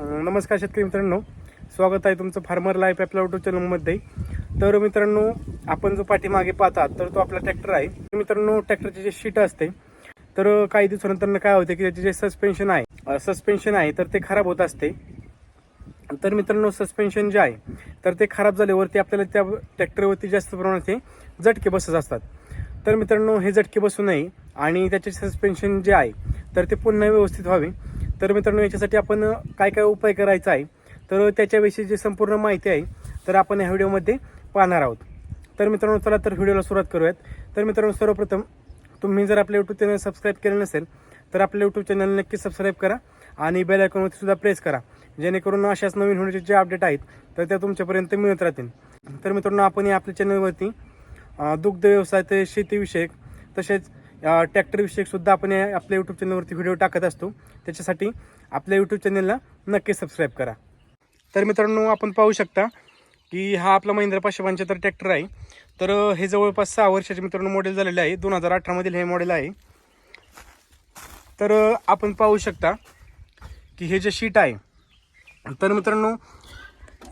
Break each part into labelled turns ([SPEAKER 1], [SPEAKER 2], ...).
[SPEAKER 1] नमस्कार शेतकरी मित्रांनो. स्वागत आहे तुमचं फार्मर लाईफ आपल्या युट्यूब चॅनलमध्ये तर मित्रांनो आपण जो पाठीमागे पाहतात तर तो आपला ट्रॅक्टर आहे. तर मित्रांनो ट्रॅक्टरचे जे शीट असते तर काही दिवसानंतर काय होते की त्याचे जे सस्पेन्शन आहे सस्पेन्शन आहे तर ते खराब होत असते. तर मित्रांनो सस्पेन्शन जे आहे तर ते खराब झाल्यावरती आपल्याला त्या ट्रॅक्टरवरती जास्त प्रमाणात ते झटके बसत असतात. तर मित्रांनो हे झटके बसू नये आणि त्याचे सस्पेन्शन जे आहे तर ते पुन्हा व्यवस्थित व्हावे. तर मित्रांनो याच्यासाठी आपण काय काय उपाय करायचा आहे तर त्याच्याविषयी जी संपूर्ण माहिती आहे तर आपण ह्या व्हिडिओमध्ये पाहणार आहोत. तर मित्रांनो चला तर व्हिडिओला सुरुवात करूयात. तर मित्रांनो सर्वप्रथम तुम्ही जर आपल्या यूट्यूब चॅनल सबस्क्राईब केलं नसेल तर आपल्या यूट्यूब चॅनल नक्की सबस्क्राईब करा आणि बेल आयकॉनवरती सुद्धा प्रेस करा. जेणेकरून अशाच नवीन होण्याचे जे अपडेट आहेत तर त्या तुमच्यापर्यंत मिळत राहतील. तर मित्रांनो आपण या आपल्या चॅनलवरती दुग्ध व्यवसाय ते शेतीविषयक तसेच अ, ट्रॅक्टरविषयक सुद्धा आपण आपल्या यूट्यूब चॅनलवरती व्हिडिओ टाकत असतो. त्याच्यासाठी आपल्या यूट्यूब चॅनलला नक्की सबस्क्राईब करा. तर मित्रांनो आपण पाहू शकता की हा आपला महिंद्रा पाचशे पंच्याहत्तर ट्रॅक्टर आहे. तर हे जवळपास सहा वर्षाचे मित्रांनो मॉडेल झालेले आहे. दोन हजार अठरामधील हे मॉडेल आहे. तर आपण पाहू शकता की हे जे शीट आहे तर मित्रांनो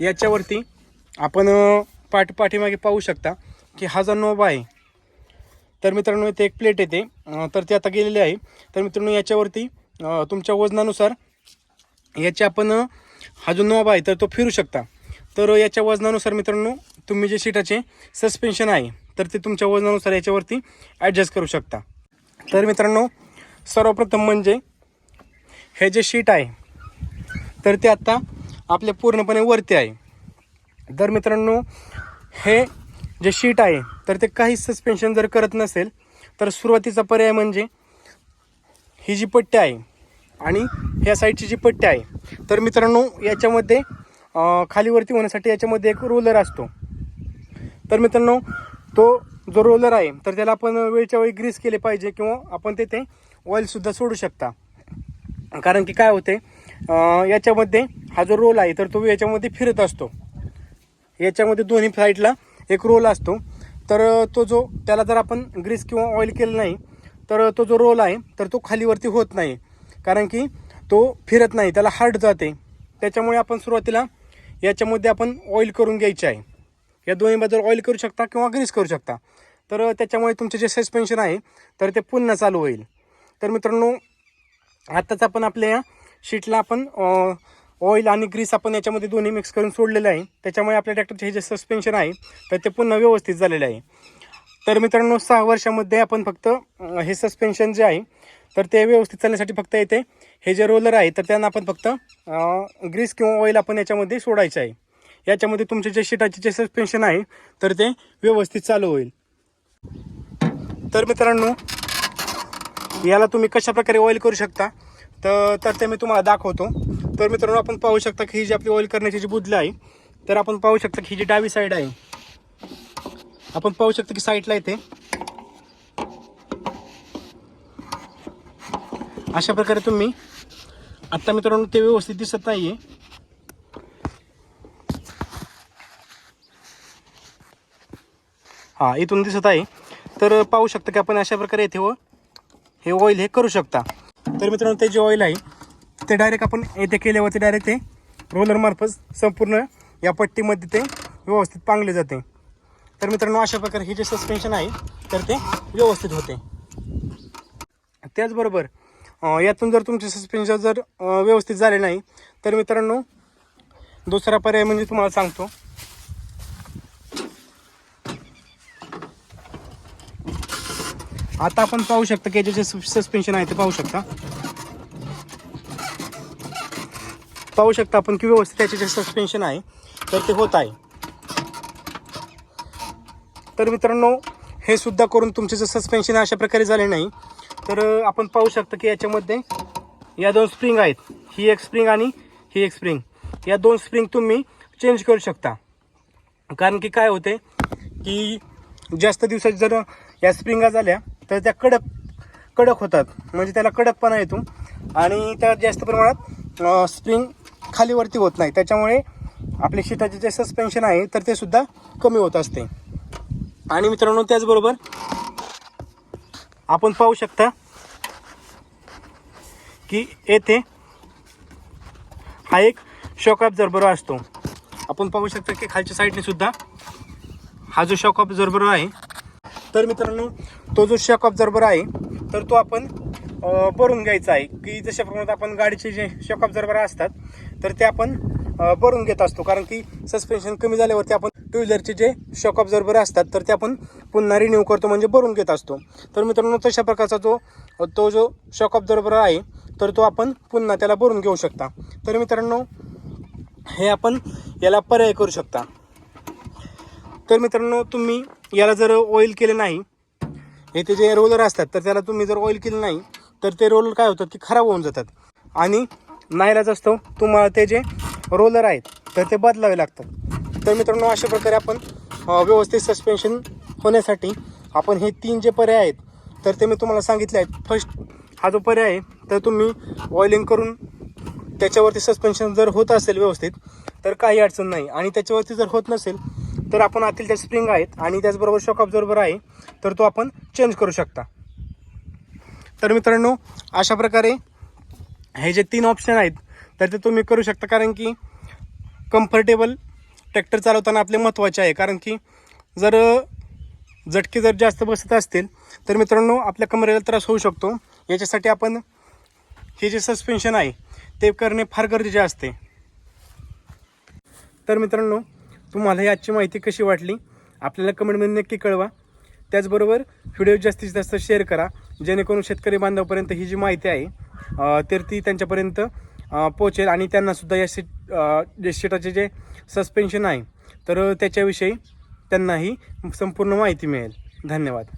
[SPEAKER 1] याच्यावरती आपण पाठ पाठीमागे पाहू शकता की हा जो नोब आहे तर मित्रांनो इथे एक प्लेट येते. तर ते आता गेलेली आहे. तर मित्रांनो याच्यावरती तुमच्या वजनानुसार याचे आपण हा जो नॉब आहे तर तो फिरू शकता. तर याच्या वजनानुसार मित्रांनो तुम्ही जे सीटाचे सस्पेन्शन आहे तर ते तुमच्या वजनानुसार याच्यावरती ॲडजस्ट करू शकता. तर मित्रांनो सर्वप्रथम म्हणजे हे जे शीट आहे तर ते आत्ता आपल्या पूर्णपणे वरती आहे. तर मित्रांनो हे जे शीट आहे तर ते काही सस्पेन्शन जर करत नसेल तर सुरुवातीचा पर्याय म्हणजे ही जी पट्टी आहे आणि ह्या साईडची जी पट्टी आहे तर मित्रांनो याच्यामध्ये खालीवरती होण्यासाठी याच्यामध्ये एक रोलर असतो. तर मित्रांनो तो जो रोलर आहे तर त्याला आपण वेळच्या वेळी ग्रीस केले पाहिजे किंवा आपण तेथे ऑइलसुद्धा सोडू शकता. कारण की काय होते याच्यामध्ये हा जो रोल आहे तर तो याच्यामध्ये फिरत असतो. याच्यामध्ये दोन्ही फ्लाईटला एक रोल असतो. तर तो जो त्याला जर आपण ग्रीस किंवा ऑइल केलं नाही तर तो जो रोल आहे तर तो खालीवरती होत नाही. कारण की तो फिरत नाही त्याला हार्ड जाते. त्याच्यामुळे आपण सुरुवातीला याच्यामध्ये आपण ऑइल करून घ्यायचे आहे. या दोन्ही बाजूला ऑइल करू शकता किंवा ग्रीस करू शकता. तर त्याच्यामुळे तुमचे जे सस्पेन्शन आहे तर ते पुन्हा चालू होईल. तर मित्रांनो आत्ताच आपण आपल्या या शीटला आपण ऑइल आणि ग्रीस आपण याच्यामध्ये दोन्ही मिक्स करून सोडलेलं आहे. त्याच्यामुळे आपल्या ट्रॅक्टरचे हे जे सस्पेन्शन आहे तर ते पुन्हा व्यवस्थित झालेलं आहे. तर मित्रांनो सहा वर्षामध्ये आपण फक्त हे सस्पेन्शन जे आहे तर ते व्यवस्थित चालण्यासाठी फक्त येते. हे जे रोलर आहे तर त्यांना आपण फक्त ग्रीस किंवा ऑइल आपण याच्यामध्ये सोडायचं आहे. याच्यामध्ये तुमचे जे शीटाचे जे सस्पेन्शन आहे तर ते व्यवस्थित चालू होईल. तर मित्रांनो याला तुम्ही कशा प्रकारे ऑइल करू शकता? तर तर ते मी तुम्हाला दाखवतो. तर मित्रांनो आपण पाहू शकता की ही जी आपली ऑइल करण्याची जी बुदली आहे तर आपण पाहू शकता की ही जी डावी साईड आहे आपण पाहू शकतो की साईडला येते. अशा प्रकारे तुम्ही आत्ता मित्रांनो ते व्यवस्थित दिसत नाहीये. हा इथून दिसत आहे. तर पाहू शकता की आपण अशा प्रकारे येथे व हे ऑइल हे करू शकता. तर मित्रांनो ते जे ऑइल आहे ते डायरेक्ट आपण येथे केल्यावरती डायरेक्ट ते रोलरमार्फत संपूर्ण या पट्टीमध्ये ते व्यवस्थित पांगले जाते. तर मित्रांनो अशा प्रकारे हे जे सस्पेन्शन आहे तर ते व्यवस्थित होते. त्याचबरोबर यातून जर तुमचे सस्पेन्शन जर व्यवस्थित झाले नाही तर मित्रांनो दुसरा पर्याय म्हणजे तुम्हाला सांगतो. आता आपण पाहू शकता की जे सस्पेन्शन आहे ते पाहू शकता. पाहू शकता आपण की व्यवस्थित त्याचे जे सस्पेन्शन आहे तर ते होत आहे. तर मित्रांनो हे सुद्धा करून तुमचे जर सस्पेन्शन अशा प्रकारे झाले नाही तर आपण पाहू शकता की याच्यामध्ये या दोन स्प्रिंग आहेत. ही एक स्प्रिंग आणि ही एक स्प्रिंग या दोन स्प्रिंग तुम्ही चेंज करू शकता. कारण की काय होते की जास्त दिवसात जर या स्प्रिंगा झाल्या तर त्या कडक कडक होतात. म्हणजे त्याला कडकपणा येतो. आणि त्या जास्त प्रमाणात स्प्रिंग खालीवरती होत नाही. त्याच्यामुळे आपले शीटाचे जे सस्पेन्शन आहे तर ते सुद्धा कमी होत असते. आणि मित्रांनो त्याचबरोबर आपण पाहू शकता की येथे हा एक शॉक ऑब्झर्बर असतो. आपण पाहू शकता की खालच्या साईडने सुद्धा हा जो शॉक ऑब्झर्बर आहे तर मित्रांनो तो जो शॉक ऑब्झर्बर आहे तर तो आपण भरून घ्यायचा आहे. की जशा प्रमाणात आपण गाडीचे जे शॉक ऑब्झर्बर असतात तर ते आपण भरून घेत असतो. कारण की सस्पेन्शन कमी झाल्यावरती आपण टू व्हीलरचे जे शॉक ऑब्झर्वर असतात तर ते आपण पुन्हा रिन्यू करतो म्हणजे भरून घेत असतो. तर मित्रांनो तशा प्रकारचा जो तो जो शॉक ऑब्झर्वर आहे तर तो आपण पुन्हा त्याला भरून घेऊ शकता. तर मित्रांनो हे आपण याला पर्याय करू शकता. तर मित्रांनो तुम्ही याला जर ऑइल केले नाही हे ते जे रोलर असतात तर त्याला तुम्ही जर ऑइल केलं नाही तर ते रोलर काय होतात की खराब होऊन जातात. आणि नाईलाज असतो तुम्हाला ते जे रोलर आहेत तर ते बदलावे लागतात. तर मित्रांनो अशा प्रकारे आपण व्यवस्थित सस्पेन्शन होण्यासाठी आपण हे तीन जे पर्याय आहेत तर ते मी तुम्हाला सांगितले आहेत. फर्स्ट हा जो पर्याय आहे तर तुम्ही ऑइलिंग करून त्याच्यावरती सस्पेन्शन जर होत असेल व्यवस्थित तर काही अडचण नाही. आणि त्याच्यावरती जर होत नसेल तर आपण आतील त्या स्प्रिंग आहेत आणि त्याचबरोबर शॉक ऑब्झर्वर आहे तर तो आपण चेंज करू शकता. तर मित्रांनो अशा प्रकारे हे जे तीन ऑप्शन आहेत तर ते तुम्ही करू शकता. कारण की कम्फर्टेबल ट्रॅक्टर चालवताना आपले महत्त्वाचे आहे. कारण की जर झटके जर जास्त बसत असतील तर मित्रांनो आपल्या कमरेला त्रास होऊ शकतो. याच्यासाठी आपण हे जे सस्पेन्शन आहे ते करणे फार गरजेचे असते. तर मित्रांनो तुम्हाला ही आजची माहिती कशी वाटली? आपल्याला कमेंटमध्ये नक्की कळवा. त्याचबरोबर व्हिडिओ जास्तीत जास्त शेअर करा. जेणेकरून शेतकरी बांधवापर्यंत ही जी माहिती आहे तर ती त्यांच्यापर्यंत पोचेल पोहोचेल आणि त्यांनासुद्धा या सीट या जे सीटाचे जे सस्पेन्शन आहे तर त्याच्याविषयी त्यांनाही संपूर्ण माहिती मिळेल. धन्यवाद.